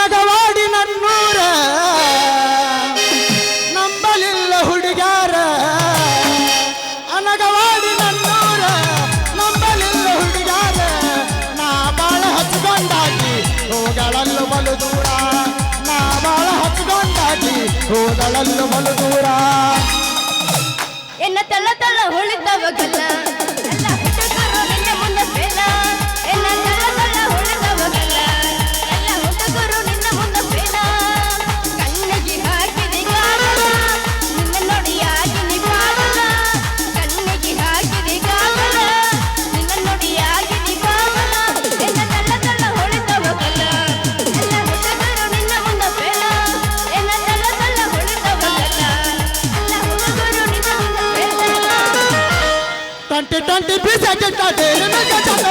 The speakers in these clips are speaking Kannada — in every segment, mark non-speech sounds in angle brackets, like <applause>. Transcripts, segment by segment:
ನಗವಾಡಿ ನನ್ನೂರ ನಂಬಲಿಲ್ಲ ಹುಡುಗಾರ ಅನಗವಾಡಿ ನನ್ನೂರ ನಂಬಲಿಲ್ಲ ಹುಡುಗಾರ ನಾ ಬಾಳ ಹಚ್ಕೊಂಡಾಗಿ ಹೋಗಳಲ್ಲೂ ಬಲು ದೂರ. ನಾ ಬಾಳ ಹಚ್ಕೊಂಡಾಗಿ ಹೋಗಳಲ್ಲೂ ಬಲು ದೂರ. ಎನ್ನ ತಳ ತಳ ಹೊಳಿತವಗಲ್ಲ মেঘে তাদের মেঘে তাদের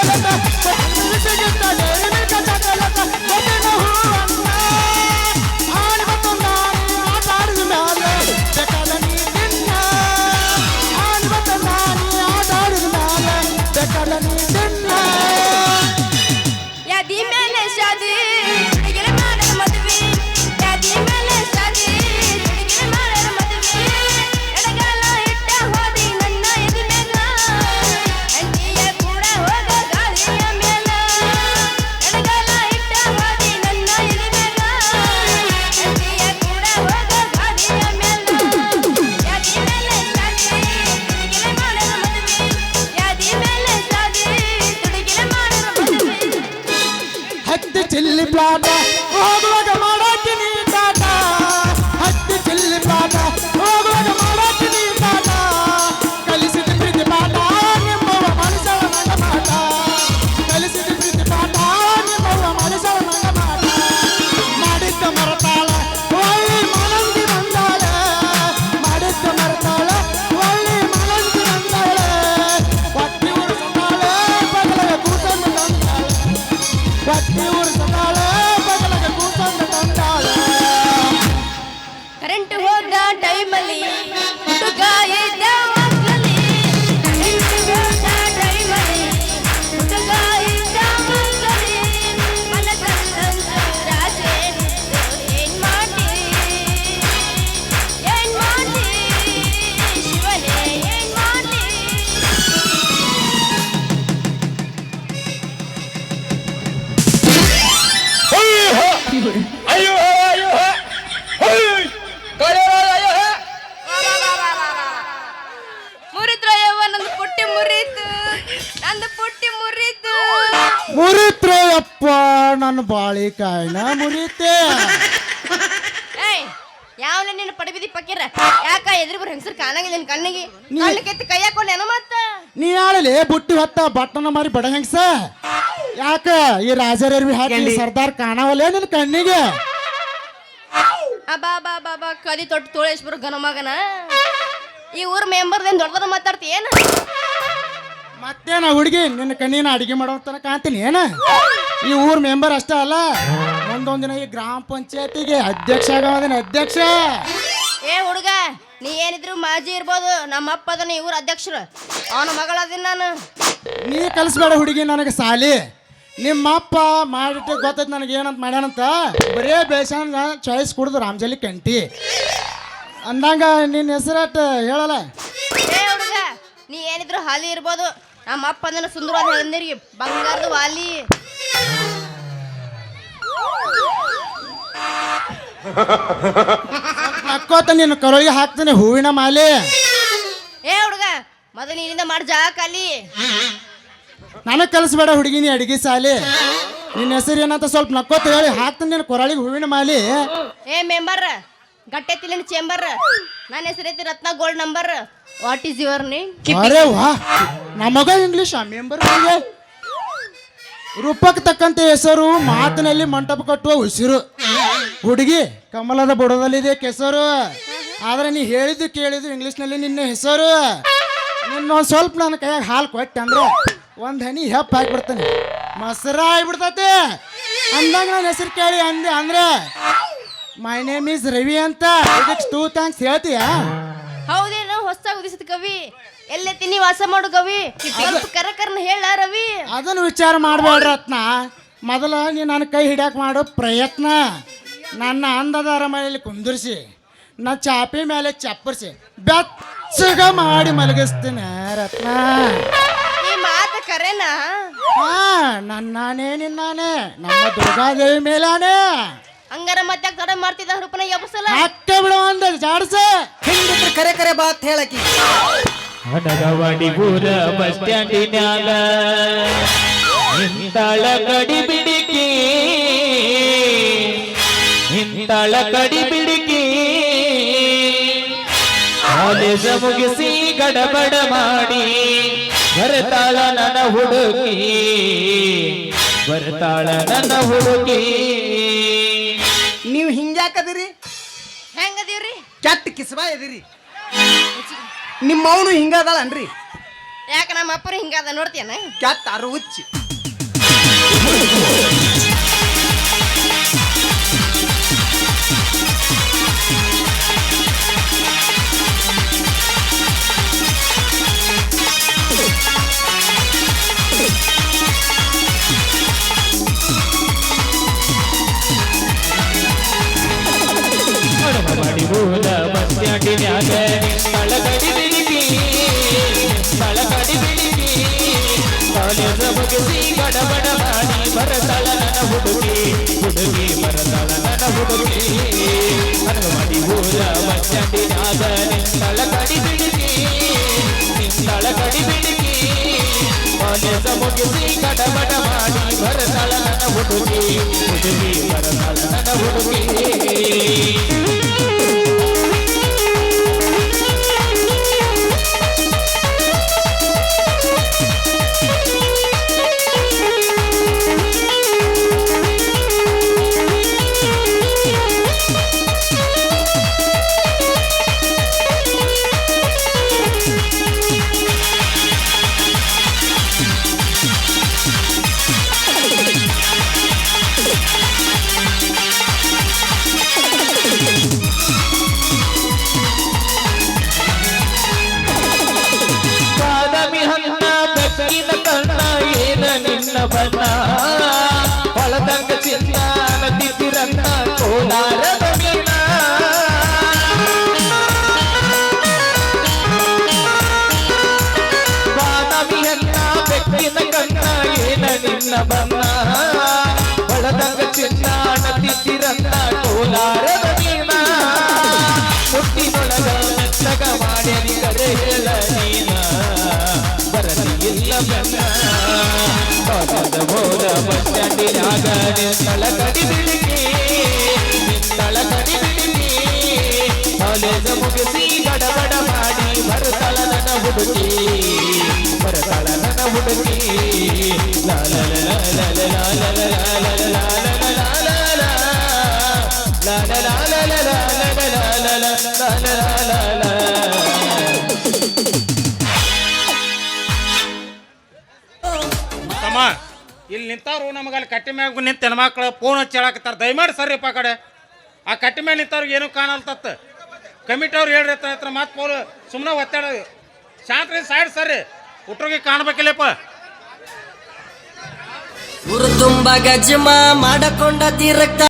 ಅಯ್ಯೋ ಅಯ್ಯೋ ಮುರಿದ್ರು ಅಯ್ಯವ್ವ ನಂದು ಪುಟ್ಟಿ ಮುರಿತು. ನಂದು ಪುಟ್ಟಿ ಮುರಿತು. ಮುರಿತ್ರ ಅಪ್ಪ ನನ್ನ ಬಾಳಿಕಾಯಿನ ಮುರಿತೆ. ಏಯ್ ಯಾವ ನಿನ್ನ ಪಡಬಿದಿ ಪಕ್ಕಿರ? ಯಾಕ ಎದುರು ಬರ ಹೆಂಗಸರು ಕಾಣಂಗಿಲ್ಲ ನಿನ್ನ ಕಣ್ಣಿಗೆ? ಕಣ್ಣು ಕೆತ್ತಿ ಕೈ ಹಾಕೊಂಡೇನ ಮತ್ತ? ನೀ ಬುಟ್ಟಿ ಹೊತ್ತ ಬಟ್ಟನ ಮಾರಿ ಬಡ ಹೆಂಗ್ಸ? ಯಾಕ ಈ ರಾಜರವಿ ಹಾಕಿ? ಸರ್ದಾರ್ ಕಾಣವಲ್ಲ ನಿನ್ ಕಣ್ಣಿಗೆ? ಅಬ್ಬಾ ಬಾ ಬಾ ಬಾ ಕದಿ ತೊಟ್ಟು ತೋಳೇಶ್ವರ ಗನ ಮಗನ. ಈ ಊರ್ ಮೆಂಬರ್ದೇನ್ ದೊಡ್ಡದ ಮಾತಾಡ್ತಿ ಏನ? ಮತ್ತೇನ ಹುಡುಗಿ ನಿನ್ನ ಕಣ್ಣಿನ ಅಡಿಗೆ ಮಾಡೋ ತನಕ ಕಾಣ್ತೀನಿ ಏನ? ಈ ಊರ್ ಮೆಂಬರ್ ಅಷ್ಟೇ ಅಲ್ಲ ಒಂದೊಂದಿನ ದಿನ ಈ ಗ್ರಾಮ ಪಂಚಾಯತಿಗೆ ಅಧ್ಯಕ್ಷ ಆಗವದಿನ ಅಧ್ಯಕ್ಷ. ಏ ಹುಡುಗ ನೀ ಏನಿದ್ರು ಮಾಜಿ ಇರ್ಬೋದು. ನಮ್ಮ ಅಪ್ಪ ಅದನ್ನ ಇವ್ರ ಅಧ್ಯಕ್ಷರು. ಅವನ ಮಗಳದಿನ ನಾನು. ನೀ ಕಲಿಸ್ಬೇಡ ಹುಡುಗಿ ನನಗೆ ಸಾಲಿ. ನಿಮ್ಮ ಅಪ್ಪ ಮಾಡಿಟ್ಟು ಗೊತ್ತೈತೆ ನನಗೆ ಏನಂತ ಮಾಡ್ಯಾನಂತ? ಬರೇ ಬೇಸನ ಚಾಯ್ಸ್ ಕುಡ್ದು ರಾಮಜಲಿ ಕಂಟಿ. ಅಂದಂಗ ನಿನ್ನ ಹೆಸರಟ್ ಹೇಳಲ್ಲ? ಏ ಹುಡುಗ ನೀ ಏನಿದ್ರು ಹಾಲಿ ಇರ್ಬೋದು. ನಮ್ಮ ಅಪ್ಪ ಅದನ್ನ ಸುಂದರವಾದ ಹೇಳಿ ಬಂಗಾರದ ವಾಲಿ. <laughs> ನಕ್ಕೋತ ನಿನ್ನ ಕರೊಳಿಗೆ ಹಾಕ್ತಾನೆ ಹೂವಿನ ಮಾಲೆ. ಏ ಹುಡುಗ ಮೊದಲು ನೀನಿಂದ ಮಾಡಿ ಜಾ ಕಲಿ ನನಗೆ ಕಲಿಸ್ಬೇಡ ಹುಡುಗಿನಿ ಅಡಿಗೆ ಸಾಲಿ ನಿನ್ನ ಹೆಸರು ಏನಂತ ಸ್ವಲ್ಪ ನಕ್ಕೋತ ಹೇಳಿ ಹಾಕ್ತಾನೆ ನಿನ್ನ ಕೊರಳಿಗೆ ಹೂವಿನ ಮಾಲೆ. ಏ ಮೆಂಬರ್ ಗಟ್ಟೆತ್ತಿಲಿನ ಚೇಂಬರ್ ನನ್ನ ಹೆಸರೈತಿ Ratna gold number. What is your name ಅರೆ ವಾ ನಮಗ ಇಂಗ್ಲಿಷ್ ಆ ಮೆಂಬರ್ ರೂಪಕ್ಕೆ ತಕ್ಕಂತೆ ಹೆಸರು ಮಾತಿನಲ್ಲಿ ಮಂಟಪ ಕಟ್ಟುವ ಉಸಿರು. ಹುಡುಗಿ ಕಮಲದ ಬುಡದಲ್ಲಿದೆ ಕೆಸರು. ಆದ್ರೆ ನೀ ಹೇಳಿದ್ದು ಕೇಳಿದ್ದು ಇಂಗ್ಲೀಷ್ನಲ್ಲಿ ನಿನ್ನ ಹೆಸರು. ನಿನ್ನ ಒಂದ್ ಸ್ವಲ್ಪ ನನ್ನ ಕೈಯಾಗ ಹಾಲು ಕೊಟ್ಟೆ ಅಂದ್ರೆ ಒಂದು ಹನಿ ಹೆಪ್ಪ ಹಾಕ್ಬಿಡ್ತಾನೆ ಮೊಸರ ಆಗ್ಬಿಡ್ತತೆ. ಅಂದಾಗ ನನ್ನ ಹೆಸರು ಕೇಳಿ ಅಂದೆ ಅಂದ್ರೆ ಮೈ ನೇಮ್ ಈಸ್ ರವಿ ಅಂತ. ಇದಕ್ಕೆ ಟೂ ಥ್ಯಾಂಕ್ಸ್ ಹೇಳ್ತೀಯ? ಹೌದೇನು ಹೊಸ ಉದಿಸಿದ ಕವಿ. ಎಲ್ಲೇ ತಿನ್ನಿ ವಾಸ ಮಾಡು ಕವಿ. ಸ್ವಲ್ಪ ಕರಕರ್ನ ಹೇಳ ರವಿ. ಅದನ್ನು ವಿಚಾರ ಮಾಡಬೇಡ ರತ್ನ ಮೊದಲ ನೀ ನನ್ನ ಕೈ ಹಿಡ್ಯಾಕ ಮಾಡೋ ಪ್ರಯತ್ನ. ನನ್ನ ಅಂದದಾರ ಮನೆಯಲ್ಲಿ ಕುಂದಿರಿಸಿ ನಾ ಚಾಪಿ ಮೇಲೆ ಚಪ್ಪರಿಸಿ ಬೆಚ್ಚಗ ಮಾಡಿ ಮಲಗಿಸ್ತೀನಿ ರತ್ನ. ಈ ಮಾತು ಕರೆನಾ? ಹಾ ನನ್ನಾನೇ ನಿನ್ನಾನೇ ನಮ್ಮ ದುರ್ಗಾದೇವಿ ಮೇಲಾನೇ. ಹಂಗಾರ ಮತ್ತೆ ತಡ ಮಾಡ್ತಿದ್ದ ರೂಪನ ಯಬಸಲ ಅಟ್ಟೆ ಬಿಡು ಒಂದು ಜಾಡ್ಸ. ಹಿಂಗಿದ್ರೆ ಕರೆ ಕರೆ ಬಾತ್ ಹೇಳಕಿ ಹನಗವಾಡಿ ಊರ ಬಸ್ ಸ್ಟ್ಯಾಂಡಿನ್ಯಾಗ ಇಂತಾಳ ಕಡಿ ಬಿಡಿಕಿ ನಿಂತಾಳ ಕಡಿ ಬಿಡಿಕಿ. ಕಾಲೇಜ ಮುಗಿಸಿ ಗಡಬಡ ಮಾಡಿ. ಬರ್ತಾಳ ನನ್ನ ಹುಡುಗಿ. ಬರ್ತಾಳ ನನ್ನ ಹುಡುಗಿ. ನೀವು ಹಿಂಗ್ಯಾಕದಿರಿ? ಹೆಂಗದೀವ್ರಿ? ಕೆಟ್ಟ ಕಿಸ್ಬಾ ಇದೀರಿ ನಿಮ್ಮ ಅವನು ಹಿಂಗದಳನ್ರಿ. ಯಾಕ ನಮ್ಮ ಅಪ್ಪರು ಹಿಂಗಾದ ನೋಡ್ತೀಯನ? ಕೆಟ್ಟ ಅರು ಹುಚ್ಚಿ. ಕಾಲೇಜ ಮುಗಿಸಿ ಗಡಬಡ ಮಾಡಿ ಬರತಾಳ ನನ್ನ ಹುಡುಗಿ ಹುಡುಗಿ ಬರತಾಳ ನನ್ನ ಹುಡುಗಿ. ಹನುಮಡಿ ಊರ ಬಸ್ ಸ್ಟ್ಯಾಂಡಿನ್ಯಾಗ ನಿಂತಾಳ ಕಡಿ ಬಿಡಿಕಿ, ನಿಂತಾಳ ಕಡಿ ಬಿಡಿಕಿ. ಕಾಲೇಜ ಮುಗಿಸಿ ಗಡಬಡ ಮಾಡಿ ಬರತಾಳ ನನ್ನ ಹುಡುಗಿ ಹುಡುಗಿ ಬರತಾಳ ನನ್ನ ಹುಡುಗಿ. ಬೆಕ್ಕಿನ ಕಣ್ಣ ಏನ ನಿನ್ನ ಬಣ್ಣ ಹೊಳದಂಗ ಚಿನ್ನ ನದಿತಿರನ್ನ ಕೋಲಾರದ ಮೀನ ಬಾದಾಮಿ ಹಣ್ಣ ಬೆಕ್ಕಿನ ಕಣ್ಣ ಏನ ನಿನ್ನ ಬಣ್ಣ ಹೊಳದಂಗ ಚಿನ್ನ ನದಿತಿರನ್ನ ಕೋಲಾರದ ಕಾಲೇಜ ಮುಗಿಸಿ ಗಡಬಡ ಮಾಡಿ ಬರತಾಳ ನನ್ನ ಹುಡುಗಿ ಬರತಾಳ ನನ್ನ ಹುಡುಗಿ ಲಾಲ ಲಾಲ ಲಾಲ ಲಾಲ ಲಾಲ ಲಾಲ ಇಲ್ಲಿ ನಿಂತವ್ರು ನಮಗೆ ಅಲ್ಲಿ ಕಟ್ಟಿ ಮ್ಯಾಗ ನಿಂತ ಹೆಣ್ಮಕ್ಳು ಫೋನ್ ಹಚ್ಚಿ ದಯಮಾಡಿ ಸರ್ರಿಪ್ಪ ಆ ಕಡೆ. ಆ ಕಟ್ಟಿ ಮ್ಯಾಗ ನಿಂತವ್ರಿಗೆ ಏನೂ ಕಾಣಲ್ತತ್ತ ಕಮಿಟಿ ಅವ್ರು ಹೇಳ್ರಿ ಹತ್ರ ಮತ್ತೆ ಪೋಲ್. ಸುಮ್ಮನೆ ಒತ್ತಾಡ. ಶಾಂತ್ರಿ ಸೈಡ್ ಸರ್ರಿ ಹುಟ್ರಿಗೆ ಕಾಣಬೇಕಿಲ್ಲಪ್ಪ. ಗುರು ತುಂಬ ಗಜಮ ಮಾಡಕೊಂಡ ತೀರಕ್ತ